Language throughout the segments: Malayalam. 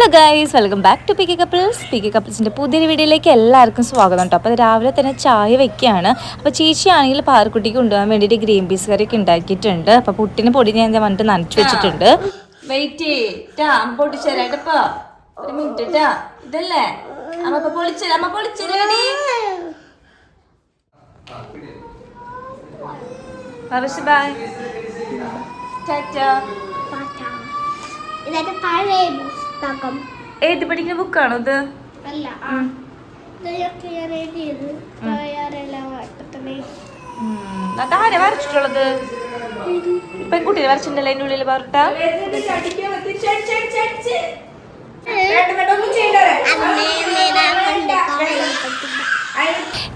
Hello guys welcome back to P K couples P K കപ്പിൾസിന്റെ പുതിയൊരു വീഡിയോയിലേക്ക് എല്ലാവർക്കും സ്വാഗതം കേട്ടോ. അപ്പോൾ രാവിലെ തന്നെ ചായ വെക്കുകയാണ്. അപ്പോൾ ചേച്ചിയാണെങ്കിൽ പാറക്കുട്ടിക്ക് കൊണ്ടുപോകാൻ വേണ്ടിയിട്ട് ഗ്രീൻ പീസ് കറിയൊക്കെ ഉണ്ടാക്കിയിട്ടുണ്ട്. അപ്പോൾ പുട്ടിന് പൊടി ഞാൻ വന്നിട്ട് നനച്ച് വെച്ചിട്ടുണ്ട്. വെയിറ്റ് പൊട്ടിച്ചേരാട്ടപ്പോ ഒരു മിനിറ്റ് ഇതല്ലേ? അമ്മ പൊളിച്ചേരാ അമ്മ പൊളിച്ചേരാടി ഏത് പഠിക്കുന്ന ബുക്കാണോ ഇത്? അല്ല ഞാൻ എഴുതിയത് അതാരെ വരച്ചിട്ടുള്ളത്? പെൺകുട്ടിയെ വരച്ചിട്ടുണ്ടല്ലോ അതിന്റെ ഉള്ളിൽ പറഞ്ഞ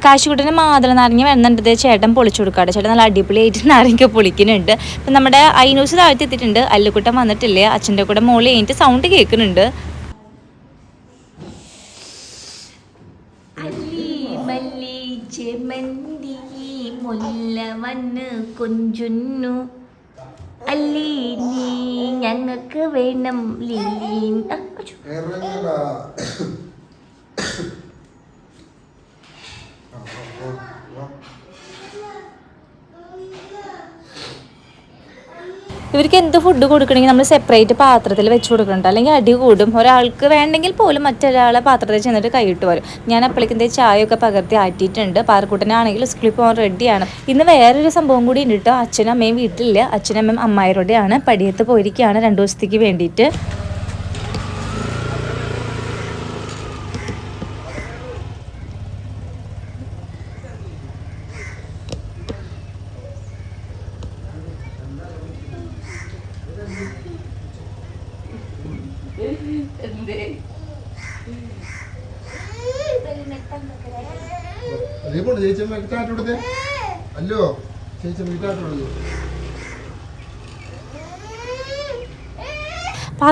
കാശുകുട്ടന് മാതള നാരങ്ങ വേണമെന്നുണ്ട് ദേ ചേട്ടൻ പൊളിച്ചു കൊടുക്കാട്ടെ. ചേട്ടൻ നല്ല അടിപൊളിയായിട്ട് നാരങ്ങ പൊളിക്കുന്നുണ്ട്. അപ്പം നമ്മുടെ ഐനൂസ് താഴ്ത്തി എത്തിയിട്ടുണ്ട് അല്ലുക്കുട്ടൻ വന്നിട്ടില്ലേ? അച്ഛന്റെ കൂടെ മോളി കഴിഞ്ഞിട്ട് സൗണ്ട് കേൾക്കുന്നുണ്ട് കൊഞ്ചുന്നു. അല്ലി നീ ഞങ്ങൾക്ക് വേണം ലീൻ ഇവർക്ക് എന്ത് ഫുഡ് കൊടുക്കണമെങ്കിൽ നമ്മൾ സെപ്പറേറ്റ് പാത്രത്തിൽ വെച്ച് കൊടുക്കണ്ട അല്ലെങ്കിൽ അടി കൂടും. ഒരാൾക്ക് വേണ്ടെങ്കിൽ പോലും മറ്റൊരാളെ പാത്രത്തിൽ ചെന്നിട്ട് കൈയിട്ട് വരും. ഞാൻ അപ്പോഴേക്കും ചായയൊക്കെ പകർത്തി ആറ്റിയിട്ടുണ്ട്. പാറക്കൂട്ടനാണെങ്കിൽ സ്കൂളിൽ പോകാൻ റെഡിയാണ് ഇന്ന് വേറൊരു സംഭവം കൂടി ഉണ്ട് കേട്ടോ അച്ഛനും അമ്മയും വീട്ടിലില്ല. അച്ഛനും അമ്മയും അമ്മായിരോടെയാണ് പടിയത്ത് പോയിരിക്കുകയാണ് രണ്ടു ദിവസത്തേക്ക് വേണ്ടിയിട്ട്. claro.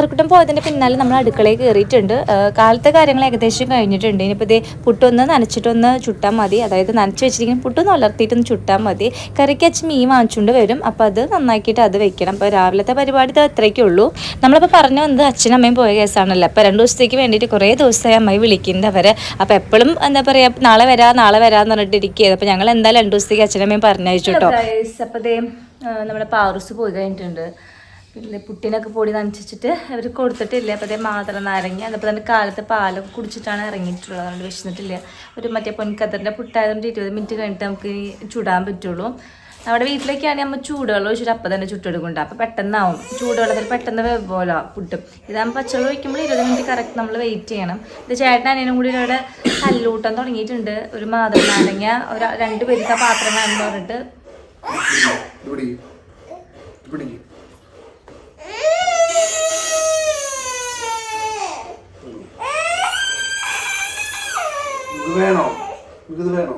പാറക്കുട്ടം പോയതിന്റെ പിന്നാലെ നമ്മൾ അടുക്കളയിൽ കയറിയിട്ടുണ്ട്. കാലത്തെ കാര്യങ്ങൾ ഏകദേശം കഴിഞ്ഞിട്ടുണ്ട്. ഇനിയിപ്പോൾ ഇതേ പുട്ടൊന്ന് നനച്ചിട്ടൊന്ന് ചുട്ടാൽ മതി. അതായത് നനച്ച് വെച്ചിരിക്കുന്ന പുട്ടൊന്ന് വളർത്തിയിട്ടൊന്ന് ചുട്ടാൽ മതി. കറിക്ക് അച്ഛൻ മീൻ വാങ്ങിച്ചുകൊണ്ട് വരും. അപ്പോൾ അത് നന്നാക്കിയിട്ട് അത് വെക്കണം. അപ്പോൾ രാവിലത്തെ പരിപാടി ഇത് അത്രയ്ക്കേ ഉള്ളൂ. നമ്മളിപ്പോൾ പറഞ്ഞു വന്നത് അച്ഛനും അമ്മയും പോയ കേസാണല്ലോ. അപ്പോൾ രണ്ട് ദിവസത്തേക്ക് വേണ്ടിയിട്ട് കുറേ ദിവസമായി അമ്മയെ വിളിക്കുന്നുണ്ട് അവരെ. അപ്പോൾ എപ്പോഴും എന്താ പറയുക നാളെ വരാ നാളെ വരാമെന്ന് പറഞ്ഞിട്ട് ഇരിക്കുകയത് അപ്പോൾ ഞങ്ങൾ എന്തായാലും രണ്ട് ദിവസത്തേക്ക് അച്ഛനമ്മയും പറഞ്ഞയച്ചു കേട്ടോ. അപ്പോൾ നമ്മുടെ പാറസ് പോയി കഴിഞ്ഞിട്ടുണ്ട്. പിന്നെ പുട്ടിനൊക്കെ പൊടി നനച്ചിട്ട് അവർ കൊടുത്തിട്ടില്ല. അപ്പോൾ അതേ മാത്രം നാരങ്ങ അതപ്പോൾ തന്നെ കാലത്ത് പാലൊക്കെ കുടിച്ചിട്ടാണ് ഇറങ്ങിയിട്ടുള്ളത്. അതുകൊണ്ട് വിശന്നിട്ടില്ല. ഒരു മറ്റേ പൊൻകത്തറിന്റെ പുട്ടായതുകൊണ്ട് ഇരുപത് മിനിറ്റ് കഴിഞ്ഞിട്ട് നമുക്ക് ചുടാൻ പറ്റുള്ളൂ. നമ്മുടെ വീട്ടിലേക്കാണെങ്കിൽ നമ്മൾ ചൂടുവെള്ളം ഒഴിച്ചിട്ട് അപ്പം തന്നെ ചുട്ടെടുക്കുന്നുണ്ട്. അപ്പോൾ പെട്ടെന്നാവും. ചൂടുവെള്ളത്തിൽ പെട്ടെന്ന് പോലെ പുട്ടും. ഇതാകുമ്പോൾ പച്ചവെള്ളം ഒഴിക്കുമ്പോൾ ഇരുപത് മിനിറ്റ് കറക്റ്റ് നമ്മൾ വെയിറ്റ് ചെയ്യണം. ഇത് ചേട്ടൻ അനിയനും കൂടി ഇവിടെ കല്ലൂട്ടം തുടങ്ങിയിട്ടുണ്ട്. ഒരു മാതൃക നാരങ്ങ ഒരു രണ്ട് പേർക്ക് പാത്രം വേണമെന്ന് പറഞ്ഞിട്ട് ഇവിടെ പിടിക്ക് ഇത് വേണോ? ഇത് വേണോ?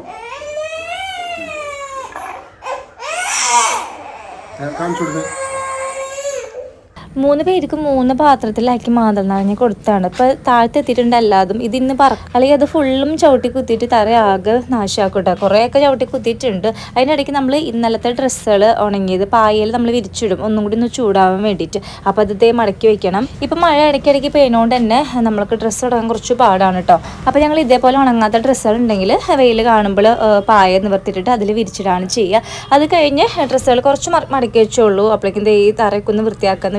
കാണിച്ചു കൊടുത്തേ മൂന്ന് പേർക്ക് മൂന്ന് പാത്രത്തിലാക്കി മാതള നാരങ്ങ കൊടുത്താണ്. ഇപ്പൊ താഴത്തെ എത്തിയിട്ടുണ്ട് എല്ലാതും ഇത് ഇന്ന് പറ അല്ലെങ്കിൽ അത് ഫുള്ളും ചവിട്ടി കുത്തിയിട്ട് തറ ആകെ നാശാക്കട്ടെ. കുറേയൊക്കെ ചവിട്ടി കുത്തിയിട്ടുണ്ട്. അതിനിടയ്ക്ക് നമ്മൾ ഇന്നലത്തെ ഡ്രസ്സുകൾ ഉണങ്ങിയത് പായയിൽ നമ്മൾ വിരിച്ചിടും. ഒന്നും കൂടി ഒന്ന് ചൂടാവാൻ വേണ്ടിയിട്ട്. അപ്പൊ അത് മടക്കി വെക്കണം. ഇപ്പം മഴ ഇടയ്ക്കിടയ്ക്ക് പെയ്യുന്നതുകൊണ്ട് തന്നെ നമ്മൾക്ക് ഡ്രസ്സ് തുടങ്ങാൻ കുറച്ച് പാടാണ് കേട്ടോ അപ്പൊ ഞങ്ങൾ ഇതേപോലെ ഉണങ്ങാത്ത ഡ്രസ്സുകൾ ഉണ്ടെങ്കിൽ വെയിൽ കാണുമ്പോൾ പായ നിവർത്തിയിട്ടിട്ട് അതിൽ വിരിച്ചിടാണ് ചെയ്യുക അത് കഴിഞ്ഞ് ഡ്രസ്സുകൾ കുറച്ച് മടക്കി വെച്ചോളൂ. അപ്പോഴേക്കും ഈ തറയൊക്കെ ഒന്ന്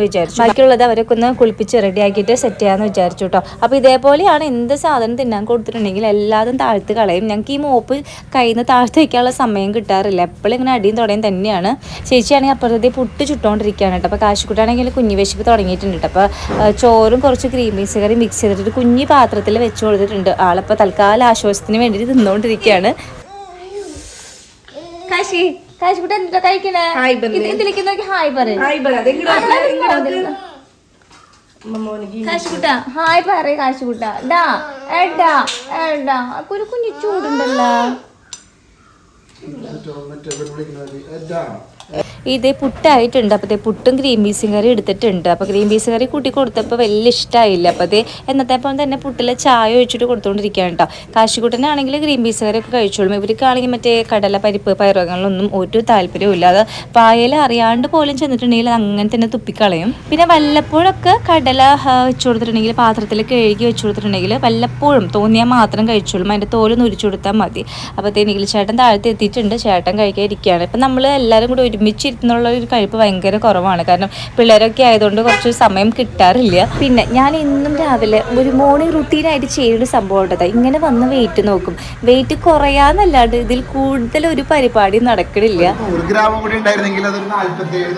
വിചാരിച്ചു ബാക്കിയുള്ളത് അവരൊക്കെ ഒന്ന് കുളിപ്പിച്ച് റെഡിയാക്കിയിട്ട് സെറ്റ് ചെയ്യാമെന്ന് വിചാരിച്ചു കേട്ടോ അപ്പോൾ ഇതേപോലെയാണ് എന്ത് സാധനം തിന്നാൻ കൊടുത്തിട്ടുണ്ടെങ്കിൽ എല്ലാതും താഴ്ത്ത് കളയും. ഞങ്ങൾക്ക് ഈ മോപ്പ് കയ്യിൽ നിന്ന് താഴ്ത്ത് വയ്ക്കാനുള്ള സമയം കിട്ടാറില്ല. എപ്പോഴും ഇങ്ങനെ അടിയും തുടയും തന്നെയാണ്. ചേച്ചിയാണെങ്കിൽ അപ്പുറത്തെ പുട്ട് ചുട്ടുകൊണ്ടിരിക്കുകയാണ് കേട്ടോ അപ്പോൾ കാശിക്കുട്ടാണെങ്കിൽ കുഞ്ഞു വിശപ്പ് തുടങ്ങിയിട്ടുണ്ട് കേട്ടോ അപ്പോൾ ചോറും കുറച്ച് ക്രീം പീസ് കറി മിക്സ് ചെയ്തിട്ട് കുഞ്ഞു പാത്രത്തിൽ വെച്ച് കൊടുത്തിട്ടുണ്ട്. ആളപ്പോൾ തൽക്കാലം ആശ്വാസത്തിന് വേണ്ടിയിട്ട് തിന്നുകൊണ്ടിരിക്കുകയാണ് കാശി. കാശിക്കുട്ട എന്താ കഴിക്കണേ? ഇതിലേക്ക് നോക്കി ഹായ് പറയും. കാശുകുട്ട ഹായ് പറ കാശുകുട്ട. ഡാ എടാ എടാ അപ്പൊ ഒരു കുഞ്ഞു ചൂടുണ്ടല്ലോ. ഇതേ പുട്ടായിട്ടുണ്ട്. അപ്പോൾ ഇതേ പുട്ടും ഗ്രീൻ പീസും കറി എടുത്തിട്ടുണ്ട്. അപ്പോൾ ഗ്രീൻ പീസ് കറി കൂട്ടി കൊടുത്തപ്പോൾ വലിയ ഇഷ്ടമായില്ല അപ്പോൾ അതേ എന്നത്തെ തന്നെ പുട്ടിൽ ചായ ഒഴിച്ചിട്ട് കൊടുത്തുകൊണ്ടിരിക്കുകയാണ് കേട്ടോ കാശിക്കുട്ടനാണെങ്കിൽ ഗ്രീൻ പീസ് ഒക്കെ കഴിച്ചോളും. ഇവർക്കാണെങ്കിൽ മറ്റേ കടല പരിപ്പ് പയറുകളൊന്നും ഒരു താല്പര്യവും ഇല്ല. അത് പായൽ അറിയാണ്ട് പോലും ചെന്നിട്ടുണ്ടെങ്കിൽ അങ്ങനെ തന്നെ തുപ്പിക്കളയും. പിന്നെ വല്ലപ്പോഴൊക്കെ കടല വെച്ചു കൊടുത്തിട്ടുണ്ടെങ്കിൽ പാത്രത്തിൽ കഴുകി വെച്ച് കൊടുത്തിട്ടുണ്ടെങ്കിൽ വല്ലപ്പോഴും തോന്നിയാൽ മാത്രം കഴിച്ചോളും. അതിന്റെ തോലൊന്ന് ഉരിച്ചു കൊടുത്താൽ മതി. അപ്പോൾ ചേട്ടൻ താഴത്ത് എത്തിയിട്ടുണ്ട്. ചേട്ടൻ കഴിക്കാൻ ഇരിക്കുകയാണ് ഇപ്പം നമ്മൾ എല്ലാവരും കൂടി ഒരുമിച്ചിരുന്നുള്ള ഒരു കഴിപ്പ് ഭയങ്കര കുറവാണ്. കാരണം പിള്ളേരൊക്കെ ആയതുകൊണ്ട് കുറച്ച് സമയം കിട്ടാറില്ല. പിന്നെ ഞാൻ ഇന്നും രാവിലെ ഒരു മോർണിംഗ് റുട്ടീനായിട്ട് ചെയ്യുന്ന സംഭവം ഉണ്ടത്. ഇങ്ങനെ വന്ന് വെയിറ്റ് നോക്കും. വെയിറ്റ് കുറയാന്നല്ലാണ്ട് ഇതിൽ കൂടുതൽ ഒരു പരിപാടി നടക്കണില്ല. ഗ്രാമം കൂടി ഉണ്ടായിരുന്നെങ്കിൽ അതൊരു നാല്പത്തി ഏഴ്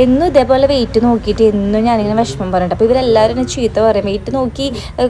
എന്നും ഇതേപോലെ വെയിറ്റ് നോക്കിയിട്ട് എന്നും ഞാനിങ്ങനെ വിഷമം പറഞ്ഞിട്ട്. അപ്പോൾ ഇവരെല്ലാവരും എന്നെ ചീത്ത പറയും. വെയിറ്റ് നോക്കി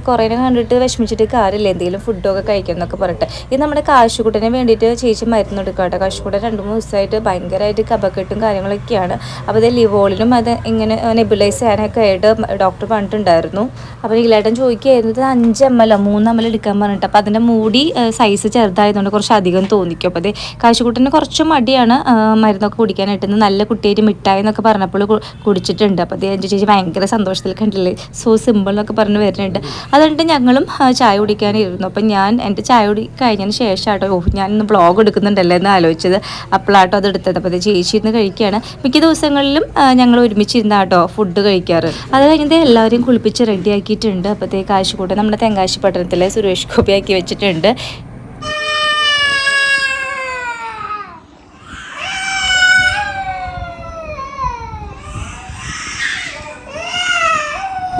കുറേ കണ്ടിട്ട് വിഷമിച്ചിട്ട് കാര്യമില്ല. എന്തെങ്കിലും ഫുഡൊക്കെ കഴിക്കണം എന്നൊക്കെ പറഞ്ഞിട്ട്. ഇത് നമ്മുടെ കാശുകുട്ടനെ വേണ്ടിയിട്ട് ചേച്ചി മരുന്ന് എടുക്കാം കേട്ടോ. കാശുകുട്ടൻ രണ്ട് മൂന്ന് ദിവസമായിട്ട് ഭയങ്കരമായിട്ട് കപക്കെട്ടും കാര്യങ്ങളൊക്കെയാണ്. അപ്പോൾ ഇത് ലിവോളിനും അത് ഇങ്ങനെ നെബുലൈസ് ചെയ്യാനൊക്കെ ആയിട്ട് ഡോക്ടർ പറഞ്ഞിട്ടുണ്ടായിരുന്നു. അപ്പോൾ ഇല്ലാട്ടം ചോദിക്കുകയായിരുന്നു ഇത് അഞ്ച് എം എല്ലോ മൂന്ന് എം എൽ എടുക്കാൻ പറഞ്ഞിട്ട്? അപ്പോൾ അതിന്റെ മൂടി സൈസ് ചെറുതായതുകൊണ്ട് കുറച്ച് അധികം തോന്നിക്കും. അപ്പോൾ അത് കാശുകുട്ടന് കുറച്ച് മടിയാണ് മരുന്നൊക്കെ കുടിക്കാനായിട്ട്. നല്ല കുട്ടിയായിട്ട് മിഠായി എന്നൊക്കെ പറഞ്ഞപ്പോൾ കുടിച്ചിട്ടുണ്ട്. അപ്പോൾ എന്റെ ചേച്ചി ഭയങ്കര സന്തോഷത്തിൽ കണ്ടില്ലേ? സോ സിമ്പിൾ എന്നൊക്കെ പറഞ്ഞ് വരുന്നുണ്ട്. അതുകൊണ്ട് ഞങ്ങളും ചായ കുടിക്കാനിരുന്നു. അപ്പം ഞാൻ എന്റെ ചായ കുടി കഴിഞ്ഞതിന് ശേഷം ആട്ടോ ഞാൻ ഇന്ന് ബ്ലോഗ് എടുക്കുന്നുണ്ടല്ലോ എന്ന് ആലോചിച്ചത്. അപ്പോഴാട്ടോ അത് എടുത്തത്. അപ്പോൾ ചേച്ചി ഇന്ന് കഴിക്കുകയാണ്. മിക്ക ദിവസങ്ങളിലും ഞങ്ങൾ ഒരുമിച്ചിരുന്ന കേട്ടോ ഫുഡ് കഴിക്കാറ്. അത് കഴിഞ്ഞത് എല്ലാവരെയും കുളിപ്പിച്ച് റെഡിയാക്കിയിട്ടുണ്ട് അപ്പോഴത്തേക്ക് കാശുകൂട്ടം നമ്മുടെ തെങ്കാശി പട്ടണത്തിലെ സുരേഷ് ഗോപിയാക്കി വെച്ചിട്ടുണ്ട്.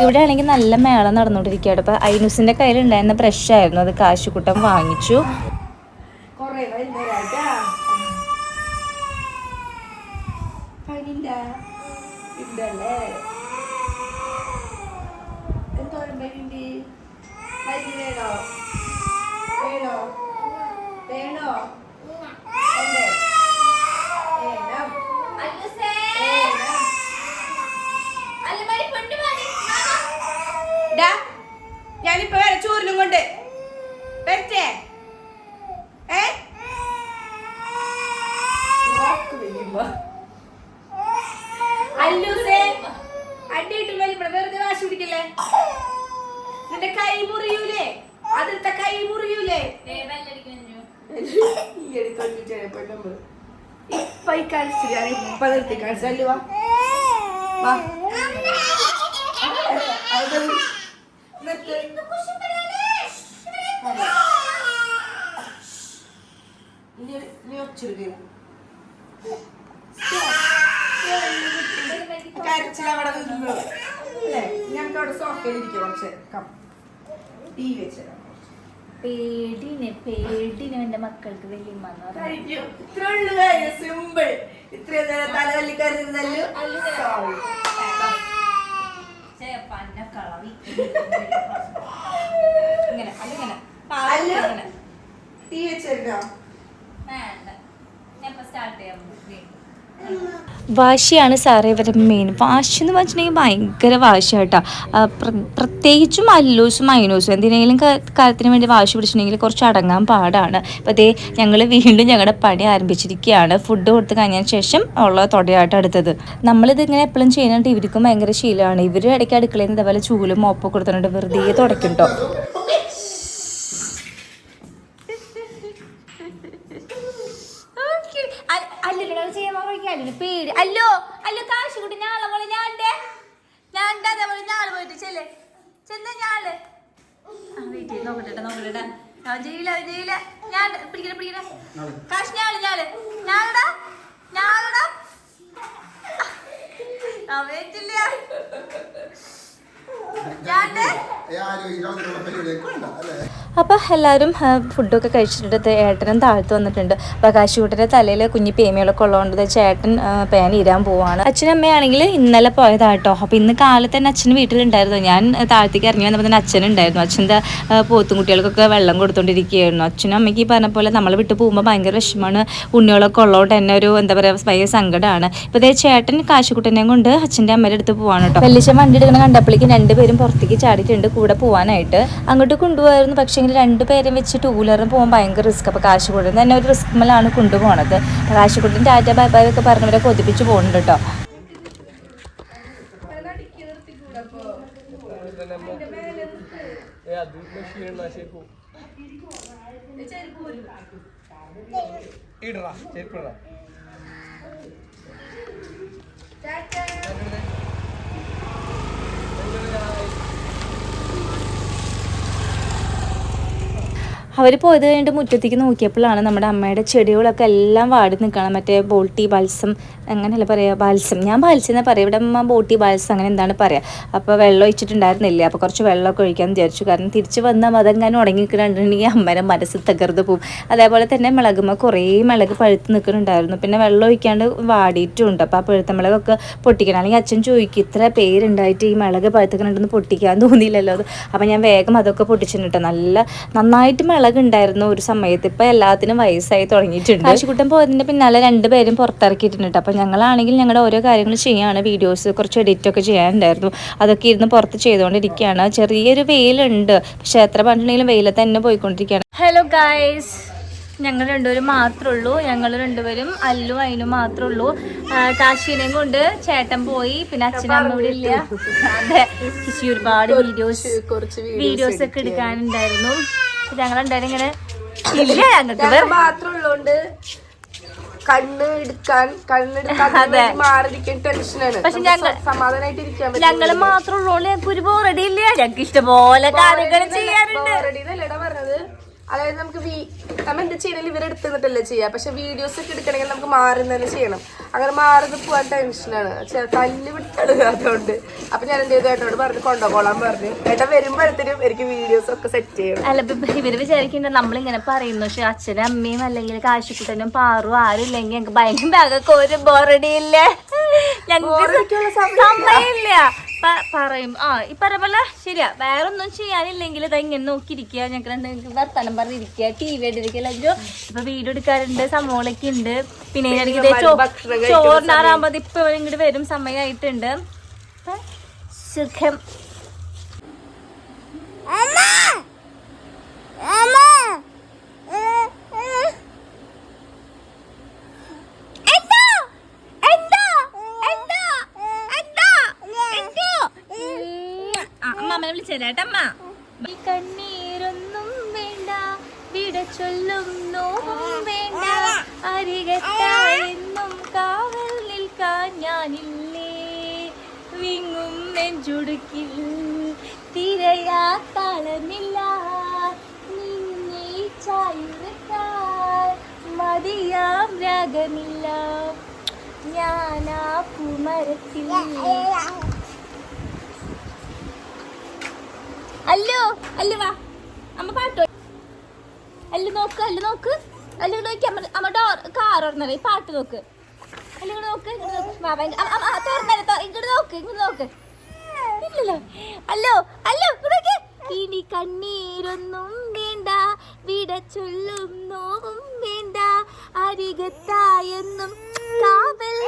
ഇവിടെ ആണെങ്കിൽ നല്ല മേളം നടന്നുകൊണ്ടിരിക്കുകയാണ്. അപ്പോൾ ഐനുസിന്റെ കയ്യിലുണ്ടായിരുന്ന ബ്രഷ് ആയിരുന്നു. അത് കാശുകൂട്ടം വാങ്ങിച്ചു. വേണോ? വേണോ അല്ലേ? വേണം. വേണം. ഡാ, ചോറിനും കൊണ്ട് വരട്ടെ. ഏ? അല്ലൂസേ അടിയിട്ട് വലിപ്പണ വെറുതെ വാശി പിടിക്കല്ലേ? നിന്റെ കൈ മുറിയൂലേ? അതിലത്തെ കൈ മുറിയൂലേ. ഇപ്പൊ ഈ ഇപ്പൊ നിർത്തി കാണിച്ചല്ലോ വാ വാ അത് നിർത്ത്. ഇനി നീ ഒച്ചെടുക്കുക കരച്ചിൽ അവിടെ നിന്നു അല്ലേ ഞങ്ങൾക്ക് അവിടെ സോഫയിൽ ഇരിക്കും കുറച്ച് കം ടി വി വെച്ചേരാം പേടിനെ പേടിനെ എന്റെ മക്കൾക്ക് വലിയ സിമ്പിൾ ഇത്രയും നേരം തല തല്ലി കരുതല്ലോ സോറി ഇങ്ങനെ അതിങ്ങനെ. അല്ല. ഇങ്ങനെ. ടി വെച്ചേരോ വേണ്ട. ഞാൻ ഇപ്പൊ start ചെയ്യാൻ. വാശിയാണ് സാറേ ഇവരുടെ മെയിൻ വാശി എന്ന് വെച്ചിട്ടുണ്ടെങ്കിൽ ഭയങ്കര വാശിയാട്ടോ. പ്രത്യേകിച്ചും അല്ലൂസും മൈനൂസും എന്തിനേലും കാര്യത്തിന് വേണ്ടി വാശി പിടിച്ചിട്ടുണ്ടെങ്കിൽ കുറച്ച് അടങ്ങാൻ പാടാണ്. അപ്പോൾ അതേ ഞങ്ങൾ വീണ്ടും ഞങ്ങളുടെ പണി ആരംഭിച്ചിരിക്കുകയാണ്. ഫുഡ് കൊടുത്ത് കഴിഞ്ഞതിന് ശേഷം ഉള്ള തുടയായിട്ട് അടുത്തത്. നമ്മളിത് ഇങ്ങനെ എപ്പോഴും ചെയ്യുന്നുണ്ട്. ഇവർക്കും ഭയങ്കര ശീലമാണ്. ഇവർ ഇടയ്ക്ക് അടുക്കളയിൽ നിന്ന് ഇതേപോലെ ചൂലും മോപ്പൊക്കെ കൊടുത്തിട്ടുണ്ട് വെറുതെ തുടയ്ക്കും കേട്ടോ പേടി. അല്ലോ അല്ലോ കാശ് കൂട്ടി ഞാളെ പോലെ ഞാണ്ട്? ഞാണ്ട് അതേപോലെ ഞാൾ പോയിട്ട് ചെല്ലേ. ചെന്ന ഞാൾ. ചെയ്ത് നോക്കട്ടെ നോക്കട്ടെ അവൻ ചെയ്യില്ല അവൻ ചെയ്യില്ല ഞാൻ പിടിക്കണ പിടിക്കണ കാശ് ഞാൾ ഞാൾ. ഞാളടാ ഞാളടാ. അവറ്റില്ല ഞാണ്ട്. അപ്പോൾ എല്ലാവരും ഫുഡൊക്കെ കഴിച്ചിട്ട് ഏട്ടനും താഴ്ത്തു വന്നിട്ടുണ്ട്. പ്രകാശൂട്ടന്റെ തലയിൽ കുഞ്ഞു പേമികളൊക്കെ ഉള്ളതുകൊണ്ട് ചേട്ടൻ പേൻ പേന ഇരാൻ പോവാണ്. അച്ഛനും അമ്മയാണെങ്കിൽ ഇന്നലെ പോയതാട്ടോ. അപ്പോൾ ഇന്ന് കാലത്ത് തന്നെ അച്ഛൻ വീട്ടിലുണ്ടായിരുന്നു. ഞാൻ താഴ്ത്തിക്ക് ഇറങ്ങി വന്നപ്പോൾ തന്നെ അച്ഛനുണ്ടായിരുന്നു. അച്ഛന്റെ പോത്തും കുട്ടികൾക്കൊക്കെ വെള്ളം കൊടുത്തോണ്ടിരിക്കുകയായിരുന്നു. അച്ഛനും അമ്മയ്ക്ക് ഈ പറഞ്ഞ പോലെ നമ്മൾ വിട്ട് പോകുമ്പോൾ ഭയങ്കര വിഷമമാണ്. ഉണ്ണികളൊക്കെ ഉള്ളതുകൊണ്ട് തന്നെ ഒരു എന്താ പറയുക ഭയങ്കര സങ്കടമാണ് ഇപ്പൊ ദേ ചേട്ടൻ കാശുകുട്ടനെയും കൊണ്ട് അച്ഛന്റെ അമ്മയുടെ അടുത്ത് പോവാണ് കേട്ടോ. വലിയ വണ്ടി എടുക്കുന്ന കണ്ടപ്പോഴേക്കും രണ്ടുപേരും പുറത്തേക്ക് ചാടിയിട്ടുണ്ട്. കൂടെ പോകാനായിട്ട് അങ്ങോട്ട് കൊണ്ടുപോകായിരുന്നു പക്ഷേ എങ്കിൽ രണ്ടുപേരും വെച്ച് ടൂ വീലറിന് പോകാൻ ഭയങ്കര റിസ്ക് അപ്പോൾ കാശുകൂടി തന്നെ ഒരു റിസ്ക് മേലാണ് കൊണ്ടുപോകണത് അപ്പോൾ കാശുകൂടിയും ടാറ്റ ബൈ ബൈ ഒക്കെ പറഞ്ഞവരെ കൊതിപ്പിച്ച് പോകുന്നുണ്ട് കേട്ടോ ഇടറാ ചെരുപ്പിടറാ അവർ പോയത് കഴിഞ്ഞിട്ട് മുറ്റത്തേക്ക് നോക്കിയപ്പോഴാണ് നമ്മുടെ അമ്മയുടെ ചെടികളൊക്കെ എല്ലാം വാടി നിൽക്കണം മറ്റേ ബോട്ടി ബാൽസം അങ്ങനെയല്ല പറയുക? ബാൽസം. ഞാൻ ബാൽസം എന്നാ പറയുക. ഇവിടെ അമ്മ ബോട്ടി ബാൽസം അങ്ങനെ എന്താണ് പറയുക? അപ്പോൾ വെള്ളം ഒഴിച്ചിട്ടുണ്ടായിരുന്നില്ല? അപ്പോൾ കുറച്ച് വെള്ളമൊക്കെ ഒഴിക്കാമെന്ന് വിചാരിച്ചു. കാരണം തിരിച്ച് വന്നാൽ അതെങ്ങനെ ഉടങ്ങി നിൽക്കുന്നുണ്ടെങ്കിൽ അമ്മേന്റെ മനസ്സ് തകർന്നു പോകും. അതേപോലെ തന്നെ മിളകുമ്മ കുറേ മുളക് പഴുത്ത് നിൽക്കുന്നുണ്ടായിരുന്നു. പിന്നെ വെള്ളം ഒഴിക്കാണ്ട് വാടിയിട്ടുണ്ട്. അപ്പോൾ ആ പഴുത്ത മുളകൊക്കെ പൊട്ടിക്കണം. അല്ലെങ്കിൽ അച്ഛൻ ചോദിക്കും ഇത്ര പേരുണ്ടായിട്ട് ഈ മുളക് പഴുത്തുക്കണുണ്ടെന്ന് പൊട്ടിക്കാൻ തോന്നിയില്ലല്ലോ? അത് അപ്പോൾ ഞാൻ വേഗം അതൊക്കെ പൊട്ടിച്ചിട്ടുണ്ട് നല്ല നന്നായിട്ട് മിളക് ഉണ്ടായിരുന്നു ഒരു സമയത്ത്. ഇപ്പം എല്ലാത്തിനും വയസ്സായി തുടങ്ങിയിട്ടുണ്ട്. കാശിക്കുട്ടൻ പോയതിന്റെ പിന്നാലെ രണ്ടുപേരും പുറത്തിറക്കിയിട്ടുണ്ട്. അപ്പോൾ ഞങ്ങളാണെങ്കിൽ ഞങ്ങളുടെ ഓരോ കാര്യങ്ങൾ ചെയ്യാണ് വീഡിയോസ് കുറച്ച് എഡിറ്റ് ഒക്കെ ചെയ്യാനുണ്ടായിരുന്നു. അതൊക്കെ ഇരുന്ന് പുറത്ത് ചെയ്തുകൊണ്ടിരിക്കുകയാണ്. ചെറിയൊരു വെയിലുണ്ട്. പക്ഷെ എത്ര പറഞ്ഞിട്ടുണ്ടെങ്കിലും വെയിലത്ത് തന്നെ പോയിക്കൊണ്ടിരിക്കുകയാണ്. ഹലോ ഗായ്സ് ഞങ്ങൾ രണ്ടുപേരും മാത്രമേ ഉള്ളൂ. ഞങ്ങൾ രണ്ടുപേരും അല്ലു അതിനും മാത്രമേ ഉള്ളൂ. കാശീനെയും കൊണ്ട് ചേട്ടൻ പോയി. പിന്നെ അച്ഛനും അമ്മ ഇവിടെ ഇല്ല. അതെ. ഒരുപാട് വീഡിയോസ് വീഡിയോസ് ഒക്കെ എടുക്കാനുണ്ടായിരുന്നു. ഞങ്ങൾ എന്തായാലും ഇങ്ങനെ ഇല്ല ഞങ്ങൾക്ക് ഞങ്ങൾ ഉള്ളോണ്ട് കണ്ണ് എടുക്കാൻ കണ്ണെടുക്കാൻ അതെ. മാറിയിരിക്കാൻ ടെൻഷനാണ് പക്ഷെ ഞങ്ങൾ- സമാധാനമായിട്ട് ഇരിക്കാൻ ഞങ്ങൾ മാത്രം ഉള്ളോണ്ട് ഞങ്ങൾക്ക് ഒരു ബോറടി ഇല്ല ഞങ്ങൾക്ക് ഇഷ്ടംപോലെ കാര്യങ്ങൾ ചെയ്യാറുണ്ട് പറഞ്ഞത്. അതായത് നമുക്ക് വീ- നമ്മൾ എന്ത് ചെയ്യണമെങ്കിൽ ഇവരെടുത്ത് നിന്നിട്ടല്ലേ ചെയ്യുക. പക്ഷെ വീഡിയോസ് ഒക്കെ എടുക്കണമെങ്കിൽ നമുക്ക് മാറി തന്നെ ചെയ്യണം. അങ്ങനെ മാറുന്ന പോകാൻ ടെൻഷനാണ് തല്ല് വിട്ടാണ് അതുകൊണ്ട്. അപ്പൊ ഞാൻ എന്ത് ചെയ്തു? ഏട്ടനോട് പറഞ്ഞു കൊണ്ടുപോകോളാൻ പറഞ്ഞു. ഏട്ടൻ വരുമ്പോഴത്തേനും എനിക്ക് വീഡിയോസ് ഒക്കെ സെറ്റ് ചെയ്യണം. അല്ല ഇവർ വിചാരിക്കുന്നുണ്ട് നമ്മളിങ്ങനെ പറയുന്നു. പക്ഷെ അച്ഛനും അമ്മയും അല്ലെങ്കിൽ കാശിക്കുട്ടനും പാറും ആരും ഇല്ലെങ്കിൽ ഞങ്ങൾക്ക് ഭയങ്കര ഒരു ബോറടിയില്ല. ഞങ്ങൾക്ക് സമയമില്ല. പ- പറയും ആ ഈ പറഞ്ഞ പോലെ ശരിയാ. വേറെ ഒന്നും ചെയ്യാനില്ലെങ്കിൽ ഇതാ ഇങ്ങനെ നോക്കിയിരിക്കുക. ഞങ്ങൾക്ക് രണ്ടു വർത്തമാനം പറഞ്ഞിരിക്കുക. ടി വി ആയിട്ടിരിക്കുക അല്ലോ ഇപ്പൊ വീഡിയോ എടുക്കാറുണ്ട് സംഭവങ്ങളൊക്കെ ഉണ്ട്. പിന്നെ കഴിക്കുന്ന ചോറിനാറാകുമ്പോ ഇപ്പൊ ഇങ്ങോട്ട് വരും. സമയമായിട്ടുണ്ട് സുഖം. ഈ കണ്ണീരൊന്നും വേണ്ട വിട ചൊല്ലും വേണ്ട. അരികത്തായെന്നും കാവൽ നിൽക്കാൻ ഞാനില്ലേ വിങ്ങും നെഞ്ചുടുക്കിൽ തിരയാ താളമില്ല. നിന്നെ ചായുറക്കാൻ മതിയാം രാഗമില്ല. ഞാനാ കുമരത്തിൽ അല്ലോ വാ. അമ്മ പാട്ട് അല്ല നോക്ക് അല്ല നോക്ക്. അല്ല നോക്കി അമ്മ അമ്മ ഡോർ കാർ ഓർണറേ പാട്ട് നോക്ക്. അല്ല ഇങ്ങോട്ട് നോക്ക് ഇങ്ങോട്ട് നോക്ക്. അല്ലോ അല്ലോ ഇങ്ങോട്ട് വേണ്ട വിട വേണ്ട. കാവൽ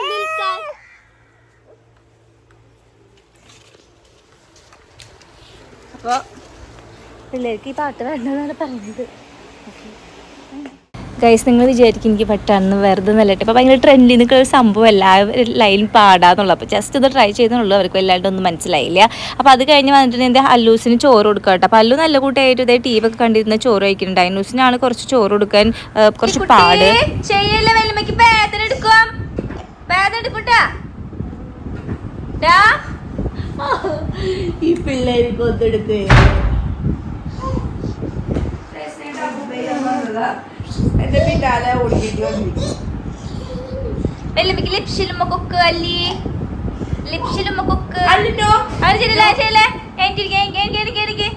പിള്ളേർക്ക് ഈ പാട്ട് വേണ്ടെന്നാണ് പറഞ്ഞത് ഗൈസ് നിങ്ങൾ വിചാരിക്കും എനിക്ക് പെട്ടെന്ന് വെറുതെ നല്ലട്ടെ അപ്പോൾ ഭയങ്കര ട്രെൻഡിൽ നിൽക്കുന്ന ഒരു സംഭവമല്ല ആ ഒരു ലൈൻ പാടാന്നുള്ളൂ അപ്പോൾ ജസ്റ്റ് ഇത് ട്രൈ ചെയ്തെന്നുള്ളൂ അവർക്ക് വല്ലാണ്ട് ഒന്നും മനസ്സിലായില്ല. അപ്പോൾ അത് കഴിഞ്ഞ് വന്നിട്ടുണ്ടെങ്കിൽ എന്റെ അല്ലൂസിന് ചോറ് കൊടുക്കുക കേട്ടോ. അപ്പോൾ അല്ലു നല്ല കൂട്ടായിട്ട് ഇതേ ടി വി ഒക്കെ കണ്ടിരുന്ന ചോറ് കഴിക്കുന്നുണ്ട്. അല്ലൂസിനാണ് കുറച്ച് ചോറ് കൊടുക്കാൻ കുറച്ച് പാട്. ഈ പിള്ളേര് കൊത്തെടുക്കേ എന്റെ പിന്നാലെ ഓടിക്കേണ്ടി വന്നിരിക്കും വെല്ലമ്മക്ക് ലിപ്ഷിലുമ്മ കൊക്ക് അല്ലി? ലിപ്ഷിലുമ്മ കൊക്ക്. അല്ലോ ശരിയല്ലേ ശരിയല്ലേ എനിക്ക് എനിക്ക് എനിക്ക് എനിക്ക് എനിക്ക്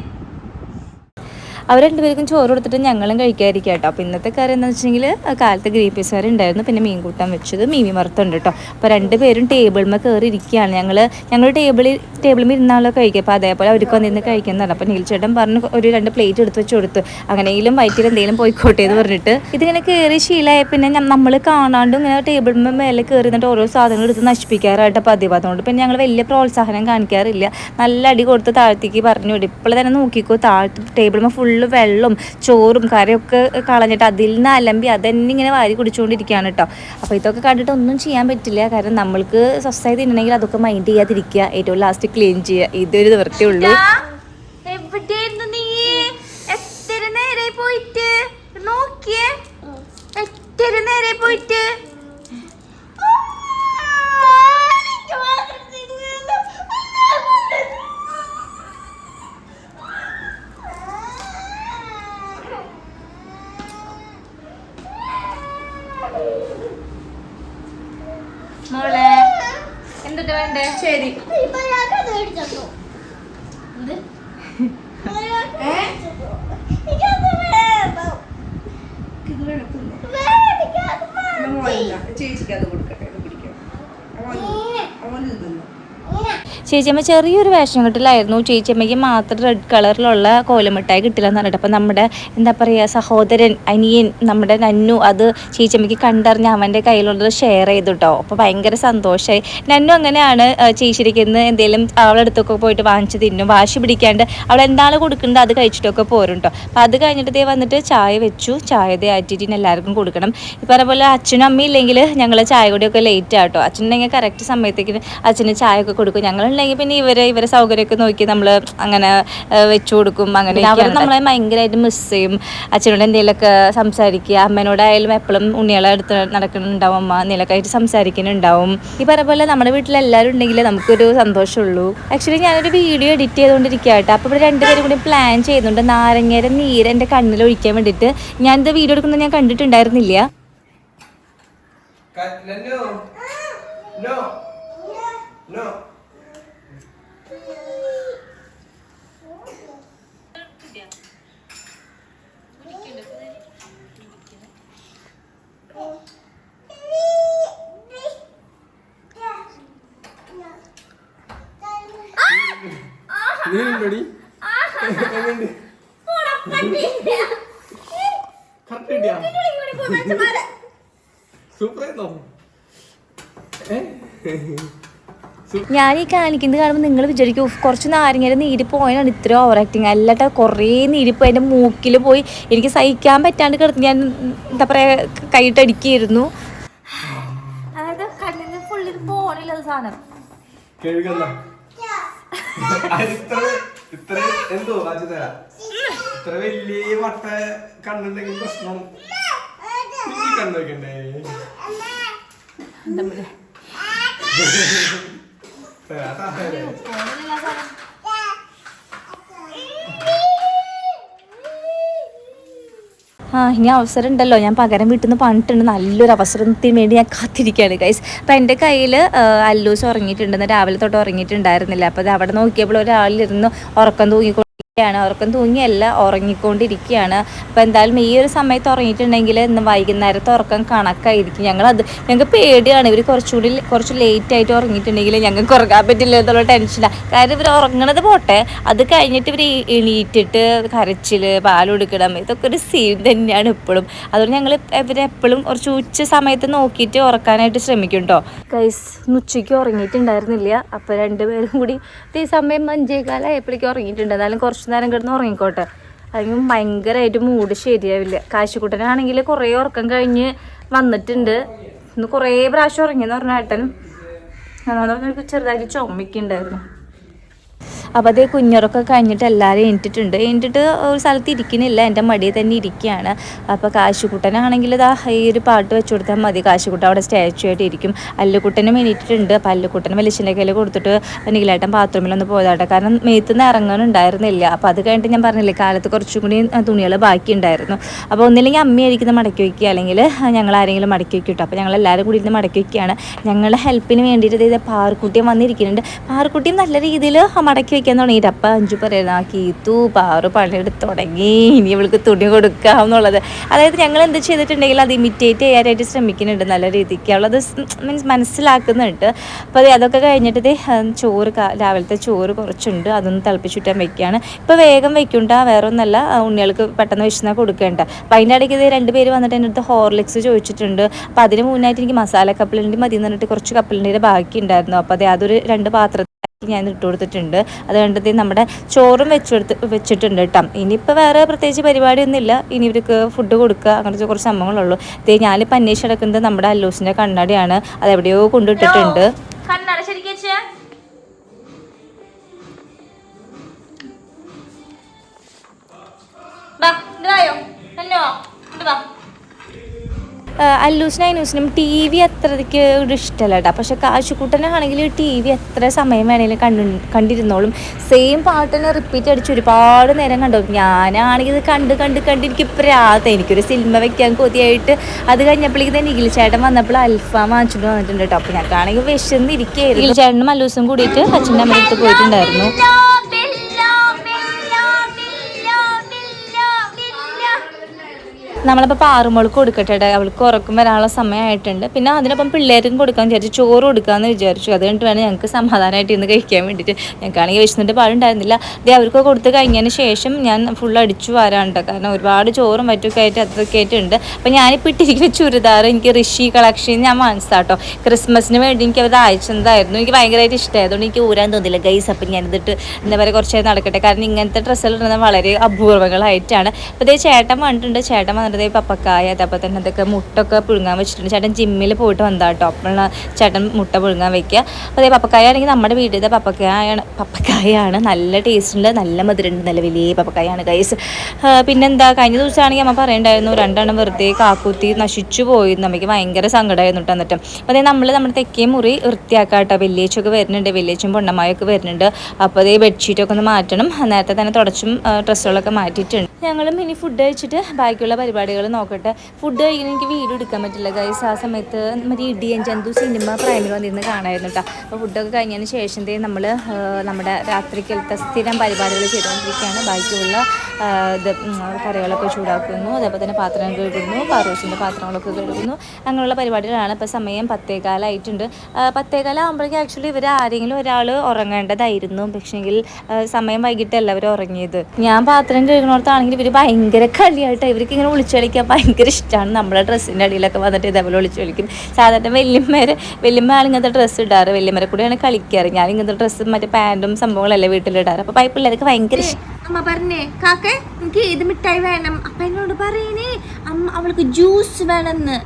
അവർ രണ്ടുപേർക്കും ചോറ് കൊടുത്തിട്ട് ഞങ്ങളും കഴിക്കാതിരിക്കുക കേട്ടോ. അപ്പോൾ ഇന്നത്തെ കാര്യം എന്താണെന്ന് വെച്ചിട്ടുണ്ടെങ്കിൽ കാലത്ത് ഗ്രീൻ പീസ് കറി ഉണ്ടായിരുന്നു. പിന്നെ മീൻ കൂട്ടാൻ വെച്ചത് മീമി മറത്തുണ്ട് കേട്ടോ. അപ്പോൾ രണ്ടുപേരും ടേബിളിൽ കയറി ഇരിക്കുകയാണ്. ഞങ്ങൾ ഞങ്ങൾ ടേബിളിൽ ടേബിളിൽ ഇരുന്നാളോ കഴിക്കുക. അപ്പോൾ അതേപോലെ അവർക്ക് വന്നിരുന്ന് കഴിക്കുന്നതാണ് അപ്പോൾ നീൽച്ചേട്ടൻ പറഞ്ഞ് ഒരു രണ്ട് പ്ലേറ്റ് എടുത്ത് വെച്ച് കൊടുത്തു. അങ്ങനെയെങ്കിലും വയറ്റിൽ എന്തെങ്കിലും പോയിക്കോട്ടെ എന്ന് പറഞ്ഞിട്ട് ഇതിങ്ങനെ കയറി ശീലമായ പിന്നെ നമ്മൾ കാണാണ്ടും ഇങ്ങനെ ടേബിളിൽ മേലെ കയറി നിന്നിട്ട് ഓരോ സാധനങ്ങൾ എടുത്ത് നശിപ്പിക്കാറായിട്ട് പതിവ്. അതുകൊണ്ട് പിന്നെ ഞങ്ങൾ വലിയ പ്രോത്സാഹനം കാണിക്കാറില്ല. നല്ല അടി കൊടുത്ത് താഴത്തേക്ക് പറഞ്ഞു വിടും. ഇപ്പോൾ തന്നെ നോക്കിക്കോ താഴത്ത് ടേബിളിൽ ഫുള്ള് വെള്ളം ചോറും കറിയൊക്കെ കളഞ്ഞിട്ട് അതിൽ നിന്ന് അലമ്പി അതന്നെ ഇങ്ങനെ വാരി കുടിച്ചുകൊണ്ടിരിക്കുകയാണ് കേട്ടോ അപ്പോൾ ഇതൊക്കെ കണ്ടിട്ട് ഒന്നും ചെയ്യാൻ പറ്റില്ല. കാരണം നമ്മൾക്ക് സ്വസ്ഥമായി തിന്നണമെങ്കിൽ അതൊക്കെ മൈൻഡ് ചെയ്യാതിരിക്കുക. ഏറ്റവും ലാസ്റ്റ് ക്ലീൻ ചെയ്യുക. ഇതൊരു നിവൃത്തിയുള്ളൂ എത്ര നേരെ പോയിട്ട്? നോക്കിയേ. എത്ര നേരെ പോയിട്ട് മോളെ എന്തൊക്കെ വേണ്ടേ ശരി ഇപ്പൊ ഞാൻ അത് മേടിച്ചോ എനിക്കത് വേണം ഇത് വേണത്തില്ല വേടിക്കാത് വേണ്ടേ? ശരി. ചേച്ചിക്ക് അത് കൊടുക്കട്ടെ ഇത് പിടിക്കാം. അവന് തിന്നു ചേച്ചിയമ്മ ചെറിയൊരു വേഷം കെട്ടിലായിരുന്നു. ചേച്ചിയമ്മയ്ക്ക് മാത്രം റെഡ് കളറിലുള്ള കോലമിട്ടായി കിട്ടില്ല എന്ന് പറഞ്ഞിട്ട്. അപ്പം നമ്മുടെ എന്താ പറയുക സഹോദരൻ അനിയൻ നമ്മുടെ നന്നു അത് ചേച്ചിയമ്മയ്ക്ക് കണ്ടറിഞ്ഞ് അവന്റെ കയ്യിലുള്ളത് ഷെയർ ചെയ്തു കേട്ടോ അപ്പോൾ ഭയങ്കര സന്തോഷമായി നന്നു അങ്ങനെയാണ് ആ, ഇന്ന് എന്തെങ്കിലും അവളുടെ അടുത്തൊക്കെ പോയിട്ട് വാങ്ങിച്ച് തിന്നും. വാശി പിടിക്കാണ്ട് അവൾ എന്താണ് കൊടുക്കുന്നത് അത് കഴിച്ചിട്ടൊക്കെ പോരും കേട്ടോ അപ്പോൾ അത് കഴിഞ്ഞിട്ട് ദേ വന്നിട്ട് ചായ വെച്ചു. ചായ ദേ ആറ്റിറ്റിന് എല്ലാവർക്കും കൊടുക്കണം. ഈ പറഞ്ഞ പോലെ അച്ഛനും അമ്മയും ഇല്ലെങ്കിൽ ഞങ്ങൾ ചായ കൂടിയൊക്കെ ലേറ്റ് ആട്ടോ അച്ഛനുണ്ടെങ്കിൽ കറക്റ്റ് സമയത്തേക്ക് അച്ഛന് ചായ ഒക്കെ കൊടുക്കും ഞങ്ങളുണ്ടെങ്കിൽ പിന്നെ ഇവരെ ഇവരെ സൗകര്യമൊക്കെ നോക്കി നമ്മൾ അങ്ങനെ വെച്ചു കൊടുക്കും. അങ്ങനെ അവർ നമ്മളെ ഭയങ്കരമായിട്ട് മിസ് ചെയ്യും. അച്ഛനോട് എന്തെങ്കിലുമൊക്കെ സംസാരിക്കുക. അമ്മേനോടായാലും എപ്പോഴും ഉണ്ണികളെ അടുത്ത് നടക്കുന്നുണ്ടാവും അമ്മ. എന്തെങ്കിലുമൊക്കെ ആയിട്ട് സംസാരിക്കുന്നുണ്ടാവും. ഈ പറഞ്ഞ പോലെ നമ്മുടെ വീട്ടിൽ എല്ലാവരും ഉണ്ടെങ്കിൽ നമുക്കൊരു സന്തോഷമുള്ളൂ. ആക്ച്വലി ഞാനൊരു വീഡിയോ എഡിറ്റ് ചെയ്തുകൊണ്ടിരിക്കുക കേട്ടോ. അപ്പോൾ ഇവിടെ രണ്ടുപേരും കൂടി പ്ലാൻ ചെയ്യുന്നുണ്ട്. നാരങ്ങയുടെ നീര് എന്റെ കണ്ണിൽ ഒഴിക്കാൻ വേണ്ടിയിട്ട്. ഞാനിത് വീഡിയോ എടുക്കുന്നത് ഞാൻ കണ്ടിട്ടുണ്ടായിരുന്നില്ല. No. No. ഏ? ഞാൻ ഈ കാണിക്കുന്നത് കാണുമ്പോൾ നിങ്ങൾ വിചാരിക്കും "ഉഫ്, കുറച്ച് നാരങ്ങയുടെ നീര് പോയാണ് ഇത്ര ഓവർ ആക്ടിങ് അല്ലാട്ട കുറേ നീര് പോയി എന്റെ മൂക്കിൽ പോയി. എനിക്ക് സഹിക്കാൻ പറ്റാണ്ട് കിടന്ന് ഞാൻ എന്താ പറയുക കൈയിട്ടടിക്കായിരുന്നു അതായത് കണ്ണിന് ഫുള്ളിൽ പോണില്ല സാധനം ഇത്ര ഇത്ര എന്തോ കാച്ചു ഇത്ര വലിയ വട്ട കണ്ണുണ്ടെങ്കിൽ പ്രശ്നം. ഈ കണ്ണ് വെക്കണ്ടേ തരാട്ടാ. ആ ഇനി അവസരം ഉണ്ടല്ലോ ഞാൻ പകരം വീട്ടിൽ നിന്ന് പണിട്ടുണ്ട് നല്ലൊരു അവസരത്തിന് വേണ്ടി ഞാൻ കാത്തിരിക്കുകയാണ് ഗൈസ് അപ്പം എന്റെ കയ്യിൽ അല്ലൂസ് ഉറങ്ങിയിട്ടുണ്ടെന്ന് രാവിലെ തൊട്ട് ഉറങ്ങിയിട്ടുണ്ടായിരുന്നില്ല. അപ്പോൾ അത് അവിടെ നോക്കിയപ്പോൾ ഒരാളിരുന്ന് ഉറക്കം തൂങ്ങിക്കൊണ്ടിരിക്കുകയാണ് അവർക്കും തൂങ്ങിയല്ല ഉറങ്ങിക്കൊണ്ടിരിക്കുകയാണ്. അപ്പോൾ എന്തായാലും ഈ ഒരു സമയത്ത് ഉറങ്ങിയിട്ടുണ്ടെങ്കിൽ ഇന്ന് വൈകുന്നേരത്തെ ഉറക്കം കണക്കായിരിക്കും. ഞങ്ങളത് ഞങ്ങൾക്ക് പേടിയാണ്. ഇവർ കുറച്ചുകൂടി കുറച്ച് ലേറ്റ് ആയിട്ട് ഉറങ്ങിയിട്ടുണ്ടെങ്കിൽ ഞങ്ങൾക്ക് ഉറങ്ങാൻ പറ്റില്ല എന്നുള്ള ടെൻഷനാണ് കാരണം ഇവർ ഉറങ്ങണത് പോട്ടെ. അത് കഴിഞ്ഞിട്ട് ഇവർ എണീറ്റിട്ട് കരച്ചിൽ പാൽ കൊടുക്കണം ഇതൊക്കെ ഒരു സീൻ തന്നെയാണ് ഇപ്പോഴും. അതുകൊണ്ട് ഞങ്ങൾ ഇവരെപ്പോഴും കുറച്ച് ഉച്ച സമയത്ത് നോക്കിയിട്ട് ഉറക്കാനായിട്ട് ശ്രമിക്കും കേട്ടോ കൈസ് ഉച്ചയ്ക്ക് ഉറങ്ങിയിട്ടുണ്ടായിരുന്നില്ല. അപ്പോൾ രണ്ടുപേരും കൂടി ഈ സമയം അഞ്ചേകാലായപ്പോഴേക്കും ഉറങ്ങിയിട്ടുണ്ട്. എന്നാലും കുറച്ച് നേരം കിടന്ന് ഉറങ്ങിക്കോട്ടെ. അല്ലെങ്കിൽ ഭയങ്കരമായിട്ട് മൂഡ് ശരിയാവില്ല. കാശിക്കുട്ടനാണെങ്കിൽ കുറേ ഉറക്കം കഴിഞ്ഞ് വന്നിട്ടുണ്ട്. ഇന്ന് കുറേ പ്രാവശ്യം ഉറങ്ങിയെന്ന് പറഞ്ഞ ഏട്ടൻ. എനിക്ക് ചെറുതായിട്ട് ചുമക്കുണ്ടായിരുന്നു അപ്പോൾ അതേ കുഞ്ഞുറൊക്കെ കഴിഞ്ഞിട്ട് എല്ലാവരും എണീറ്റിട്ടുണ്ട് എണീറ്റിട്ട് ഒരു സ്ഥലത്ത് ഇരിക്കുന്നില്ല. എന്റെ മടിയിൽ തന്നെ ഇരിക്കുകയാണ്. അപ്പോൾ കാശുകുട്ടനാണെങ്കിൽ ഇതാ ഈ ഒരു പാട്ട് വെച്ച് കൊടുത്താൽ മതി. കാശുകുട്ടൻ അവിടെ സ്റ്റാച്ചു ആയിട്ട് ഇരിക്കും. അല്ലുക്കുട്ടനും എണീറ്റിട്ടുണ്ട്. അപ്പോൾ അല്ലുക്കുട്ടനും വലിച്ചിന്റെ കയ്യിൽ കൊടുത്തിട്ട് നീലാട്ടൻ ബാത്റൂമിലൊന്ന് പോയതാട്ടെ. കാരണം മേത്ത് നിന്ന് ഇറങ്ങാനുണ്ടായിരുന്നില്ല അപ്പോൾ അത് കഴിഞ്ഞിട്ട് ഞാൻ പറഞ്ഞില്ലേ കാലത്ത് കുറച്ചും കൂടി തുണികൾ ബാക്കി ഉണ്ടായിരുന്നു. അപ്പോൾ ഒന്നില്ലെങ്കിൽ അമ്മ ഇത് മടക്കി വയ്ക്കുക. അല്ലെങ്കിൽ ഞങ്ങൾ ആരെങ്കിലും മടക്കി വയ്ക്കും അപ്പോൾ ഞങ്ങൾ എല്ലാവരും കൂടി ഇരുന്ന് മടക്കി വയ്ക്കുകയാണ്. ഞങ്ങളുടെ ഹെൽപ്പിന് വേണ്ടിയിട്ട് ഇത് പാർക്കുട്ടിയും വന്നിരിക്കുന്നുണ്ട്. പാർക്കുട്ടിയും നല്ല രീതിയിൽ മടക്കി വെക്കാൻ തുടങ്ങിയിട്ട് അപ്പം അഞ്ചു പറയുന്നത് ആ കീത്തു പാറു പണിയെടുത്ത് തുടങ്ങി. ഇനി ഇവൾക്ക് തുണി കൊടുക്കാം എന്നുള്ളത്. അതായത് ഞങ്ങൾ എന്ത് ചെയ്തിട്ടുണ്ടെങ്കിൽ അത് ഇമിറ്റേറ്റ് ചെയ്യാനായിട്ട് ശ്രമിക്കുന്നുണ്ട് നല്ല രീതിക്ക്. അവളത് മീൻസ് മനസ്സിലാക്കുന്നുണ്ട്. അപ്പോൾ അത് അതൊക്കെ കഴിഞ്ഞിട്ട് ചോറ് രാവിലത്തെ ചോറ് കുറച്ചുണ്ട്. അതൊന്ന് തിളപ്പിച്ചുവിട്ടാൻ വെക്കുകയാണ് ഇപ്പോൾ വേഗം വെക്കണ്ട വേറെ ഒന്നല്ല ഉണ്ണികൾക്ക് പെട്ടെന്ന് വിശന്നാൽ കൊടുക്കേണ്ട. അപ്പം അതിന്റെ ഇടയ്ക്ക് ഇത് രണ്ട് പേര് വന്നിട്ട് എന്റെ അടുത്ത് ഹോർലിക്സ് ചോദിച്ചിട്ടുണ്ട്. അപ്പോൾ അതിന് മുന്നായിട്ട് എനിക്ക് മസാല കപ്പലിന്റെ മതി എന്ന് പറഞ്ഞിട്ട് കുറച്ച് കപ്പലിന്റെ ബാക്കി ഉണ്ടായിരുന്നു അപ്പോൾ അതെ അതൊരു രണ്ട് പാത്രത്തിൽ ഞാൻ ഇട്ട് കൊടുത്തിട്ടുണ്ട്. അത് കണ്ടത് നമ്മുടെ ചോറും വെച്ചെടുത്ത് വെച്ചിട്ടുണ്ട് കേട്ടോ. ഇനിയിപ്പോൾ വേറെ പ്രത്യേകിച്ച് പരിപാടിയൊന്നുമില്ല. ഇനി ഇവർക്ക് ഫുഡ് കൊടുക്കുക അങ്ങനത്തെ കുറച്ച് സംഭവങ്ങളുള്ളൂ. ഇത് ഞാനിപ്പോൾ അന്വേഷിച്ച് നടക്കുന്നത് നമ്മുടെ അല്ലൂസിന്റെ കണ്ണാടിയാണ്. അത് എവിടെയോ കൊണ്ടിട്ടിട്ടുണ്ട്. കണ്ണട ശരിക്കും വെച്ചേ. വാ ഇത് എന്നോ വാ. അല്ലൂസിനും അനൂസിനും ടി വി അത്രയ്ക്ക് ഒരു ഇഷ്ടമല്ല കേട്ടോ. പക്ഷെ കാശുക്കൂട്ടനാണെങ്കിൽ ടി വി എത്ര സമയം വേണേലും കണ്ടു കണ്ടിരുന്നോളും. സെയിം പാട്ട് തന്നെ റിപ്പീറ്റ് അടിച്ച് ഒരുപാട് നേരം കണ്ടു. ഞാനാണെങ്കിൽ ഇത് കണ്ട് കണ്ട് കണ്ട് എനിക്ക് പ്രാത എനിക്കൊരു സിനിമ വെക്കാൻ കൊതിയായിട്ട് അത് കഴിഞ്ഞപ്പോഴേക്ക് തന്നെ നിഖിൽ ചേട്ടൻ വന്നപ്പോൾ അൽഫാം വാങ്ങിച്ചിട്ട് വന്നിട്ടുണ്ട് കേട്ടോ. അപ്പോൾ ഞങ്ങൾക്കാണെങ്കിൽ വിശന്നിരിക്കുകയായിരുന്നു. നിഖിൽ ചേട്ടനും അല്ലൂസും കൂടിയിട്ട് അച്ഛന്റെ അമ്മയുടെ അടുത്ത് പോയിട്ടുണ്ടായിരുന്നു. നമ്മളിപ്പോൾ പാറുമോൾക്ക് കൊടുക്കട്ടെ അവൾക്ക് ഉറക്കം വരാനുള്ള സമയമായിട്ടുണ്ട് പിന്നെ അതിനൊപ്പം പിള്ളേർക്കും കൊടുക്കാൻ വിചാരിച്ചു ചോറ് കൊടുക്കാമെന്ന് വിചാരിച്ചു. അത് കഴിഞ്ഞിട്ട് വേണം ഞങ്ങൾക്ക് സമാധാനമായിട്ട് ഇന്ന് കഴിക്കാൻ വേണ്ടിയിട്ട് ഞങ്ങൾക്കാണെങ്കിൽ വിശന്നിട്ട് പാടുണ്ടായിരുന്നില്ല. അതേ അവർക്ക് കൊടുത്ത് കഴിഞ്ഞതിന് ശേഷം ഞാൻ ഫുൾ അടിച്ചു വരാണ്ട് കാരണം ഒരുപാട് ചോറും മറ്റൊക്കെ ആയിട്ട് അതൊക്കെ ആയിട്ടുണ്ട് അപ്പം ഞാനിപ്പോൾ ഇട്ടിരിക്കുന്ന ചുരിദാർ എനിക്ക് ഋഷി കളക്ഷൻ ഞാൻ വാങ്ങിച്ചാട്ടോ ക്രിസ്മസിന് വേണ്ടി എനിക്ക് അവർ അയച്ചതായിരുന്നു. എനിക്ക് ഭയങ്കരമായിട്ട് ഇഷ്ടമായതുകൊണ്ട് എനിക്ക് ഊരാൻ തോന്നില്ല ഗൈസ് അപ്പം ഞാനിതിട്ട് എന്താ പറയുക കുറച്ചേരം നടക്കട്ടെ. കാരണം ഇങ്ങനത്തെ ഡ്രസ്സുകൾ ഇടുന്നത് വളരെ അപൂർവങ്ങളായിട്ടാണ്. അപ്പോൾ ഇതേ ചേട്ടൻ വന്നിട്ടുണ്ട്. ചേട്ടൻ വന്നിട്ട് ദേ പപ്പക്കായ അതേപോലെ തന്നെ അതൊക്കെ മുട്ടൊക്കെ പുഴുങ്ങാൻ വെച്ചിട്ടുണ്ട്. ചേട്ടൻ ജിമ്മിൽ പോയിട്ട് വന്നതാണ് കേട്ടോ അപ്പോഴാണ് ചേട്ടൻ മുട്ട പുഴുങ്ങാൻ വെക്കുക. അതേ പപ്പക്കായ ആണെങ്കിൽ നമ്മുടെ വീട്ടിലത്തെ പപ്പക്കായാണ് പപ്പക്കായാണ് നല്ല ടേസ്റ്റ് ഉണ്ട് നല്ല മധുരമുണ്ട് നല്ല വലിയ പപ്പക്കായാണ് കൈസ് പിന്നെന്താ കഴിഞ്ഞ ദിവസമാണെങ്കിൽ അമ്മ പറയണ്ടായിരുന്നു രണ്ടെണ്ണം വെറുതെ കാക്കൂത്തി നശിച്ചു പോയി നമുക്ക് ഭയങ്കര സങ്കടമായിരുന്നു കേട്ടോ എന്നിട്ട്. അപ്പോൾ നമ്മൾ നമ്മുടെ തെക്കേ മുറി വൃത്തിയാക്കാം കേട്ടോ വരുന്നുണ്ട് വെല്ലേച്ചും പൊണ്ണമായൊക്കെ വരുന്നുണ്ട്. അപ്പോൾ അതേ ബെഡ്ഷീറ്റൊക്കെ ഒന്ന് മാറ്റണം. നേരത്തെ തന്നെ തുടച്ചും ഡ്രസ്സുകളൊക്കെ മാറ്റിയിട്ടുണ്ട്. ഞങ്ങളും ഇനി ഫുഡ് കഴിച്ചിട്ട് ബാക്കിയുള്ള പരിപാടികൾ നോക്കട്ടെ. ഫുഡ് കഴിക്കുന്ന എനിക്ക് വീഡിയോ എടുക്കാൻ പറ്റില്ല ഗൈസ് ആ സമയത്ത് മറ്റേ ഇടിയൻ ചന്തു സിനിമ പ്രൈമിൽ വന്നിരുന്ന് കാണായിരുന്നു കേട്ടോ അപ്പോൾ ഫുഡൊക്കെ കഴിഞ്ഞതിന് ശേഷം നമ്മൾ നമ്മുടെ രാത്രിക്കലത്തെ സ്ഥിരം പരിപാടികൾ ചെയ്തുകൊണ്ടിരിക്കുകയാണ്. ബാക്കിയുള്ള ഇത് കറികളൊക്കെ ചൂടാക്കുന്നു. അതേപോലെ തന്നെ പാത്രങ്ങൾ കഴുകുന്നു. പാറൂസിന്റെ പാത്രങ്ങളൊക്കെ കഴുകുന്നു. അങ്ങനെയുള്ള പരിപാടികളാണ് ഇപ്പോൾ സമയം പത്തേകാലായിട്ടുണ്ട്. പത്തേകാലാകുമ്പോഴേക്കും ആക്ച്വലി ഇവർ ആരെങ്കിലും ഒരാൾ ഉറങ്ങേണ്ടതായിരുന്നു. പക്ഷേങ്കിൽ സമയം വൈകിട്ടല്ല അവർ ഉറങ്ങിയത്. ഞാൻ പാത്രം കഴുകുന്നിടത്താണെങ്കിൽ ഇവർ ഭയങ്കര കളിയായിട്ട്. ഇവർക്ക് ഇങ്ങനെ വിളിച്ചു കളിക്കാൻ ഭയങ്കര ഇഷ്ടമാണ് നമ്മുടെ ഡ്രസ്സിന്റെ അടിയിലൊക്കെ വന്നിട്ട് ഇതേപോലെ ഒളിച്ചു കളിക്കും സാധാരണ വല്യമ്മേരെ വല്യമ്മ ഇങ്ങനത്തെ ഡ്രസ്സ് ഇടാറ്. വലിയമ്മരെ കൂടെയാണ് കളിക്കാറ്. ഞാൻ ഇങ്ങനത്തെ ഡ്രസ്സ് മറ്റേ പാന്റും സംഭവങ്ങളല്ലേ വീട്ടിലിടാറ്. അപ്പോൾ പൈപ്പ് പിള്ളേർക്ക് ഭയങ്കര ഇഷ്ടം അമ്മ പറഞ്ഞേ കാക്കേ എനിക്ക് ഏത് മിഠായി വേണം? അപ്പ എന്നോട് പറയണേ അമ്മ അവൾക്ക് ജ്യൂസ് വേണമെന്ന്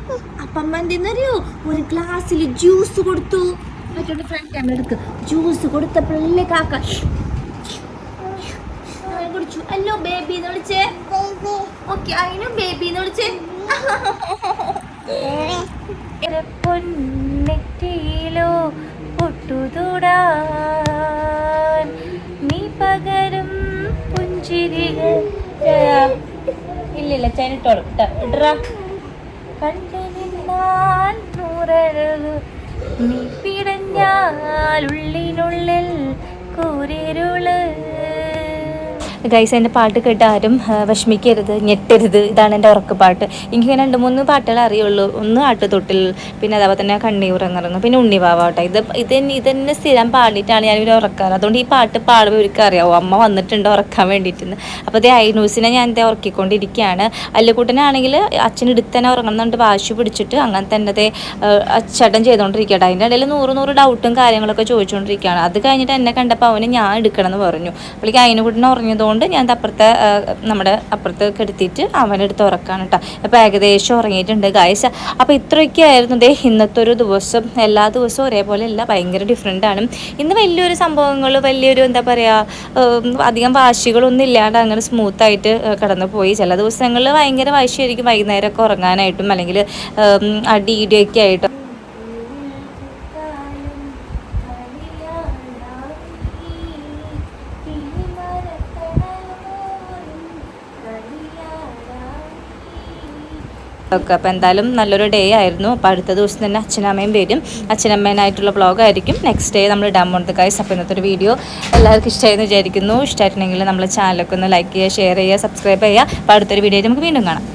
അപ്പമ്മ എന്തെന്നറിയോ? ഒരു ഗ്ലാസ്സിൽ ജ്യൂസ് കൊടുത്തു. മറ്റോണ്ട് ഫ്രണ്ട് ക്യാമറ എടുക്ക്. ജ്യൂസ് കൊടുത്തപ്പോഴല്ലേ കാക്ക കുടിച്ചു അല്ലോ ബേബി എന്ന് വിളിച്ചേ. ഓക്കെ അതിനും ബേബി എന്ന് വിളിച്ചേ. പൊന്നെറ്റിയിലോ പൊട്ടുതൊടാൻ നീ പകരും പുഞ്ചിരികൾ. ഇല്ലില്ല ചൈനിട്ടോളും. കണ്ടു നൂറഴകു നീ പിടഞ്ഞാൽ ഉള്ളിനുള്ളിൽ കൂരിരുൾ ഗൈസ് എന്റെ പാട്ട് കേട്ട് ആരും വിഷമിക്കരുത് ഞെട്ടരുത്. ഇതാണ് എന്റെ ഉറക്കപ്പാട്ട് എനിക്ക് രണ്ട് മൂന്ന് പാട്ടുകൾ അറിയുള്ളൂ. ഒന്ന് ആട്ടുതൊട്ടിൽ പിന്നെ അതേപോലെ തന്നെ കണ്ണീർ പിന്നെ ഉണ്ണിവാവാട്ടെ ഇത് ഇത് ഇതന്നെ സ്ഥിരം പാടിയിട്ടാണ് ഞാൻ ഇവരെ ഉറക്കാറ്. അതുകൊണ്ട് ഈ പാട്ട് പാടുമ്പോൾ ഇവർക്ക് അറിയാവോ? അമ്മ വന്നിട്ടുണ്ട് ഉറക്കാൻ വേണ്ടിയിട്ട് അപ്പോൾ അതേ ഐനൂസിനെ ഞാൻ ഇതേ ഉറക്കിക്കൊണ്ടിരിക്കുകയാണ്. അല്ലുകൂട്ടനാണെങ്കിൽ അച്ഛൻ എടുത്തന്നെ ഉറങ്ങുന്നുണ്ട് വാശി പിടിച്ചിട്ട് അങ്ങനെ തന്നെ അതേ അച്ചടം ചെയ്തുകൊണ്ടിരിക്കട്ടെ അതിന്റെ ഇടയിൽ നൂറ് നൂറ് ഡൗട്ടും കാര്യങ്ങളൊക്കെ ചോദിച്ചുകൊണ്ടിരിക്കുകയാണ് അത് കഴിഞ്ഞിട്ട് എന്നെ കണ്ടപ്പോൾ അവന് ഞാൻ എടുക്കണമെന്ന് പറഞ്ഞു. അപ്പോഴേക്ക് അതിനുകൂട്ടിനെ ഉറങ്ങിയതുകൊണ്ട് ഞാൻ അപ്പുറത്തെ നമ്മുടെ അപ്പുറത്ത് കെടുത്തിയിട്ട് അവനെടുത്ത് ഉറക്കാണ് കേട്ടോ. അപ്പോൾ ഏകദേശം ഉറങ്ങിയിട്ടുണ്ട് ഗായ്സ് അപ്പോൾ ഇത്രയൊക്കെ ആയിരുന്നു. ദേ ഇന്നത്തെ ഒരു ദിവസം എല്ലാ ദിവസവും ഒരേപോലെ അല്ല ഭയങ്കര ഡിഫറെന്റ് ആണ്. ഇന്ന് വലിയൊരു സംഭവങ്ങൾ വലിയൊരു എന്താ പറയുക അധികം വാശികളൊന്നും ഇല്ലാണ്ട് അങ്ങനെ സ്മൂത്തായിട്ട് കടന്നു പോയി ചില ദിവസങ്ങളിൽ ഭയങ്കര വാശിയായിരിക്കും വൈകുന്നേരമൊക്കെ ഉറങ്ങാനായിട്ടും അല്ലെങ്കിൽ അടി ഇടിയൊക്കെ ആയിട്ടും ഓക്കെ അപ്പോൾ എന്തായാലും നല്ലൊരു ഡേ ആയിരുന്നു. അപ്പോൾ അടുത്ത ദിവസം തന്നെ അച്ഛനമ്മയും വരും. അച്ഛനമ്മേനായിട്ടുള്ള വ്ളോഗായിരിക്കും നെക്സ്റ്റ് ഡേ നമ്മൾ ഇടാൻ പോകുന്നത് ഗൈസ് അപ്പോൾ ഇന്നത്തെ ഒരു വീഡിയോ എല്ലാവർക്കും ഇഷ്ടമായെന്ന് വിചാരിക്കുന്നു. ഇഷ്ടമായിട്ടുണ്ടെങ്കിൽ നമ്മൾ ചാനലൊക്കെ ഒന്ന് ലൈക്ക് ചെയ്യുക ഷെയർ ചെയ്യുക സബ്സ്ക്രൈബ് ചെയ്യുക. അപ്പോൾ അടുത്തൊരു വീഡിയോയിൽ നമുക്ക് വീണ്ടും കാണാം.